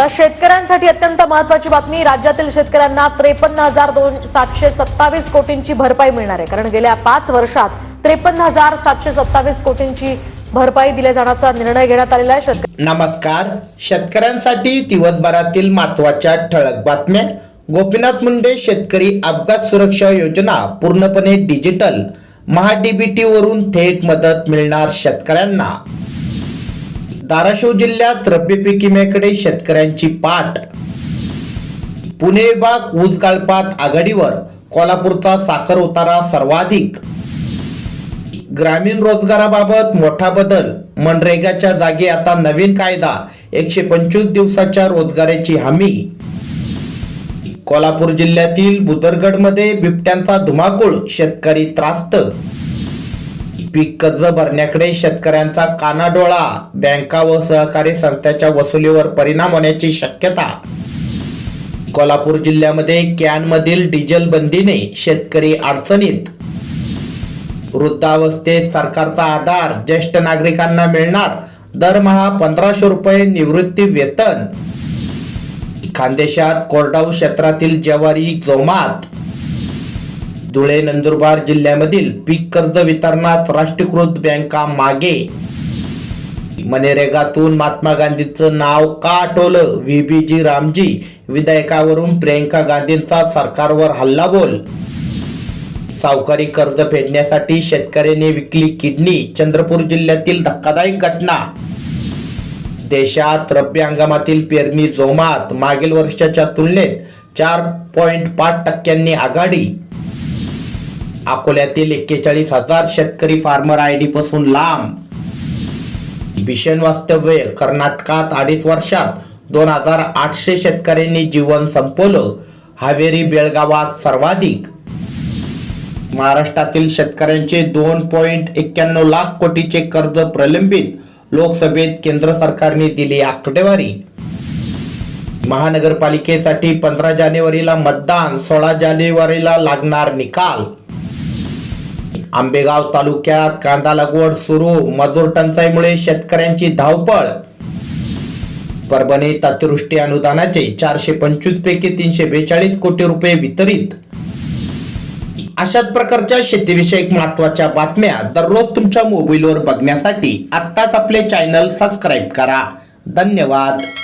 आता शेतकऱ्यांसाठी अत्यंत महत्वाची बातमी राज्यातील शेतकऱ्यांना त्रेपन्न हजार दोन सातशे सत्तावीस कोटींची भरपाई मिळणार आहे. कारण गेल्या पाच वर्षात त्रेपन्न हजार सातशे सत्तावीस कोटींची भरपाई दिल्या जाण्याचा निर्णय घेण्यात आलेला आहे. शेतकरी नमस्कार. शेतकऱ्यांसाठी दिवसभरातील महत्त्वाच्या ठळक बातम्या. गोपीनाथ मुंडे शेतकरी अपघात सुरक्षा योजना पूर्णपणे डिजिटल. महाडीबीटी वरून थेट मदत मिळणार शेतकऱ्यांना. धाराशिव जिल्ह्यात रब्बी पीक विम्याकडे शेतकऱ्यांची पाठ. पुणे विभाग ऊस गाळपात आघाडीवर कोल्हापूरचा साखर उतारा सर्वाधिक. ग्रामीण रोजगाराबाबत मोठा बदल मनरेगाच्या जागी आता नवीन कायदा एकशे पंचवीस दिवसाच्या रोजगाराची हमी. कोल्हापूर जिल्ह्यातील बुदरगडमध्ये बिबट्यांचा धुमाकूळ शेतकरी त्रास्त पीक कर्ज भरण्याकडे शेतकऱ्यांचा कानाडोळा. बँका व सहकारी संस्थांच्या वसुलीवर परिणाम होण्याची शक्यता. कोल्हापूर जिल्ह्यामध्ये कॅनमधील डिझेल बंदीने शेतकरी अडचणीत. वृद्धावस्थेत सरकारचा आधार ज्येष्ठ नागरिकांना मिळणार. दरमहा पंधराशे रुपये निवृत्ती वेतन. खानदेशात कोरडाऊ क्षेत्रातील ज्वारी जोमात. धुळे नंदुरबार जिल्ह्यामधील पीक कर्ज वितरणात राष्ट्रीयकृत बँका मागे. मनरेगातून महात्मा गांधीचं नाव का आठवलं व्हीबीजी रामजी विधेयकावरून प्रियंका गांधींचा सरकारवर हल्ला बोल सावकारी कर्ज फेडण्यासाठी शेतकऱ्यांनी विकली किडनी चंद्रपूर जिल्ह्यातील धक्कादायक घटना. देशात रब्बी हंगामातील पेरणी जोमात मागील वर्षाच्या तुलनेत चार पॉइंट पाच टक्क्यांनी आघाडी. अकोल्यातील एक्केचाळीस हजार शेतकरी फार्मर आय डी पासून लांब. भीषण वास्तव्य कर्नाटकात अडीच वर्षात दोन हजार आठशे शेतकऱ्यांनी जीवन संपवलं. हावेरी बेळगावात सर्वाधिक. महाराष्ट्रातील शेतकऱ्यांचे दोन पॉइंट एक्क्याण्णव लाख कोटीचे कर्ज प्रलंबित. लोकसभेत केंद्र सरकारने दिली आकडेवारी. महानगरपालिकेसाठी पंधरा जानेवारीला मतदान सोळा जानेवारीला लागणार निकाल. आंबेगाव तालुक्यात कांदा लागवड सुरू. मजूर टंचाईमुळे शेतकऱ्यांची धावपळ. परभणीत अतिवृष्टी अनुदानाचे चारशे पंचवीस पैकी तीनशे बेचाळीस कोटी रुपये वितरित. अशाच प्रकारच्या शेतीविषयक महत्त्वाच्या बातम्या दररोज तुमच्या मोबाईलवर बघण्यासाठी आत्ताच आपले चॅनल सबस्क्राईब करा. धन्यवाद.